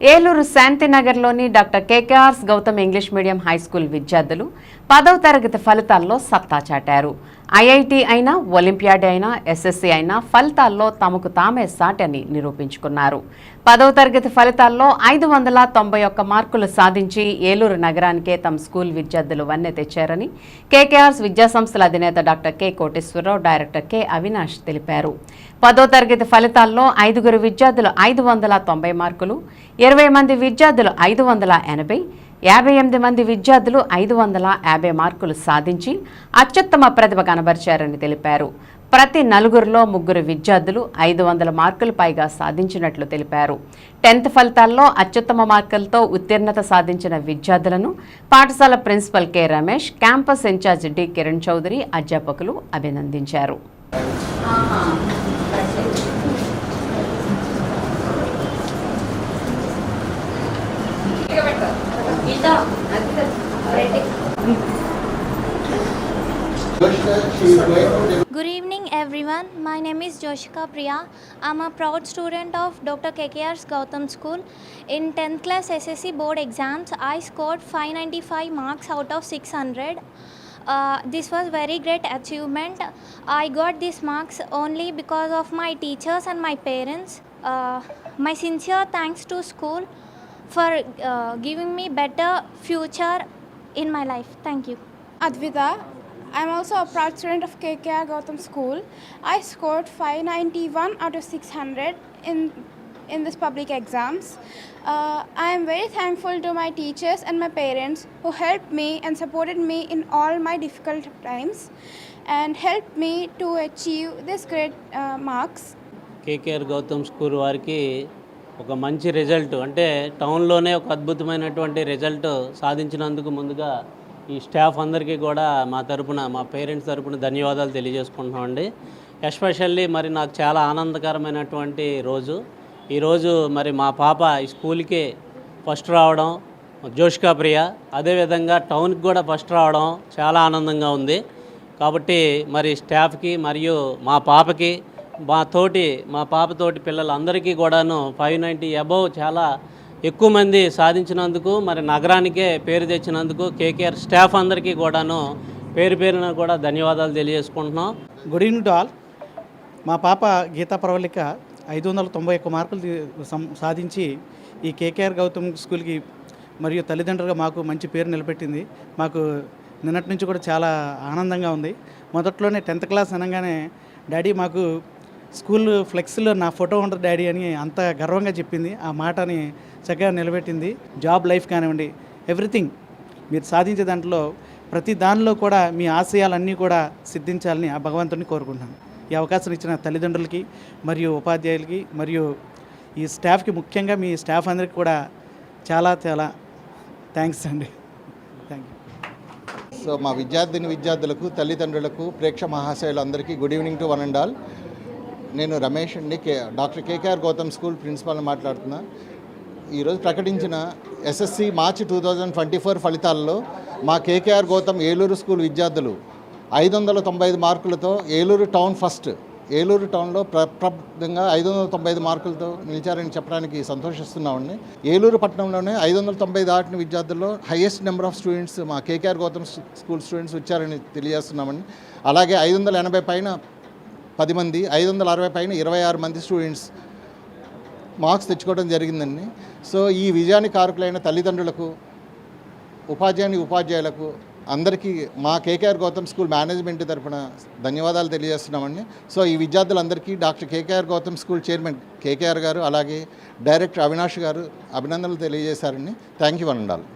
Eluru శాంతినగర్లోని doctor KKR's Gautam English medium high school విద్యార్థులు పదవ తరగతి ఫలితాల్లో సత్తా చాటారు. ఐఐటి అయినా ఒలింపియాడ్ అయినా ఎస్ఎస్సీ అయినా ఫలితాల్లో తమకు తామే సాటని నిరూపించుకున్నారు. పదవ తరగతి ఫలితాల్లో ఐదు వందల తొంభై ఒక్క మార్కులు సాధించి ఏలూరు నగరానికే తమ స్కూల్ విద్యార్థులు వన్నె తెచ్చారని కేకేఆర్స్ విద్యాసంస్థల అధినేత doctor K Koteswararao director K Avinash తెలిపారు. పదో తరగతి ఫలితాల్లో ఐదుగురు విద్యార్థులు ఐదు వందల తొంభై మార్కులు ఇరవై మంది విద్యార్థులు ఐదు వందల ఎనభై యాభై ఎనిమిది మంది విద్యార్థులు ఐదు వందల యాభై మార్కులు సాధించి అత్యుత్తమ ప్రతిభ కనబరిచారని తెలిపారు. ప్రతి నలుగురిలో ముగ్గురు విద్యార్థులు ఐదు వందల మార్కులు పైగా సాధించినట్లు తెలిపారు. టెన్త్ ఫలితాల్లో అత్యుత్తమ మార్కులతో ఉత్తీర్ణత సాధించిన విద్యార్థులను పాఠశాల principal K Ramesh campus in charge D Kiran Chowdary అధ్యాపకులు అభినందించారు. Good evening, everyone. My name is Joshika Priya. I'm a proud student of Dr. KKR's Gautam School. In 10th class SSC board exams, I scored 595 marks out of 600. Uh, this was very great achievement. I got these marks only because of my teachers and my parents. Uh, my sincere thanks to school for uh, giving me better future in my life. Thank you. Advita. I'm also a proud student of KKR Gautam School. I scored 591 out of 600 in in this public exams. Uh, I am very thankful to my teachers and my parents who helped me and supported me in all my difficult times and helped me to achieve this great uh, marks. KKR Gautam school వారికి ఒక మంచి result అంటే టౌన్లోనే ఒక అద్భుతమైనటువంటి result సాధించినందుకు ముందుగా ఈ staff అందరికీ కూడా మా తరపున మా పేరెంట్స్ తరపున ధన్యవాదాలు తెలియజేసుకుంటున్నామండి. ఎస్పెషల్లీ మరి నాకు చాలా ఆనందకరమైనటువంటి రోజు. ఈరోజు మరి మా పాప ఈ స్కూల్కి ఫస్ట్ రావడం జోష్కా ప్రియ. అదేవిధంగా టౌన్కి కూడా ఫస్ట్ రావడం చాలా ఆనందంగా ఉంది. కాబట్టి మరి స్టాఫ్కి మరియు మా పాపకి మా తోటి మా పాపతోటి పిల్లలందరికీ కూడాను ఫైవ్ నైంటీ అబవ్ చాలా ఎక్కువ మంది సాధించినందుకు మరి నగరానికే పేరు తెచ్చినందుకు కేకేఆర్ స్టాఫ్ అందరికీ కూడాను పేరు పేరున కూడా ధన్యవాదాలు తెలియజేసుకుంటున్నాం. గుడ్ ఈవినింగ్ టు ఆల్ మా పాప గీతా ప్రవళిక ఐదు వందల తొంభై ఒక్క మార్కులు సాధించి ఈ కేకేఆర్ గౌతమ్ స్కూల్కి మరియు తల్లిదండ్రులుగా మాకు మంచి పేరు నిలబెట్టింది. మాకు నిన్నటి నుంచి కూడా చాలా ఆనందంగా ఉంది. మొదట్లోనే టెన్త్ క్లాస్ అనగానే డాడీ మాకు స్కూల్ ఫ్లెక్స్లో నా ఫోటో ఉంటుంది డాడీ అని అంత గర్వంగా చెప్పింది. ఆ మాటని చక్కగా నిలబెట్టింది. జాబ్ లైఫ్ కానివ్వండి ఎవ్రీథింగ్ మీరు సాధించే దాంట్లో ప్రతి దానిలో కూడా మీ ఆశయాలన్నీ కూడా సిద్ధించాలని ఆ భగవంతుని కోరుకుంటున్నాను. ఈ అవకాశం ఇచ్చిన తల్లిదండ్రులకి మరియు ఉపాధ్యాయులకి మరియు ఈ స్టాఫ్కి ముఖ్యంగా మీ స్టాఫ్ అందరికి కూడా చాలా చాలా థ్యాంక్స్ అండి. థ్యాంక్ యూ సో మా విద్యార్థిని విద్యార్థులకు తల్లిదండ్రులకు ప్రేక్ష మహాశయులందరికీ good evening to one and all. నేను రమేష్ అండి K doctor KKR Gautam school ప్రిన్సిపాల్ని మాట్లాడుతున్నా. ఈరోజు ప్రకటించిన SSC March two thousand twenty four ఫలితాల్లో మా కేకేఆర్ గౌతమ్ ఏలూరు స్కూల్ విద్యార్థులు ఐదు వందల తొంభై ఐదు మార్కులతో ఏలూరు టౌన్ ఫస్ట్. ఏలూరు టౌన్లో ప్రప్రబ్ధంగా ఐదు వందల తొంభై ఐదు మార్కులతో నిలిచారని చెప్పడానికి సంతోషిస్తున్నామండి. ఏలూరు పట్టణంలోనే ఐదు వందల తొంభై దాటిన విద్యార్థుల్లో హైయెస్ట్ నెంబర్ ఆఫ్ స్టూడెంట్స్ మా కేకేఆర్ గౌతమ్ స్కూల్ స్టూడెంట్స్ వచ్చారని తెలియజేస్తున్నామండి. అలాగే ఐదు వందల ఎనభై పైన పది మంది ఐదు వందల అరవై పైన ఇరవై ఆరు మంది స్టూడెంట్స్ మార్క్స్ తెచ్చుకోవడం జరిగిందండి. సో ఈ విజయానికి కారకులైన తల్లిదండ్రులకు ఉపాధ్యాయుని ఉపాధ్యాయులకు అందరికీ మా కేకేఆర్ గౌతమ్ స్కూల్ మేనేజ్మెంట్ తరఫున ధన్యవాదాలు తెలియజేస్తున్నామండి. సో ఈ విద్యార్థులందరికీ doctor KKR Gautam school chairman KKR గారు అలాగే డైరెక్టర్ అవినాష్ గారు అభినందనలు తెలియజేశారండి. Thank you అనండాలి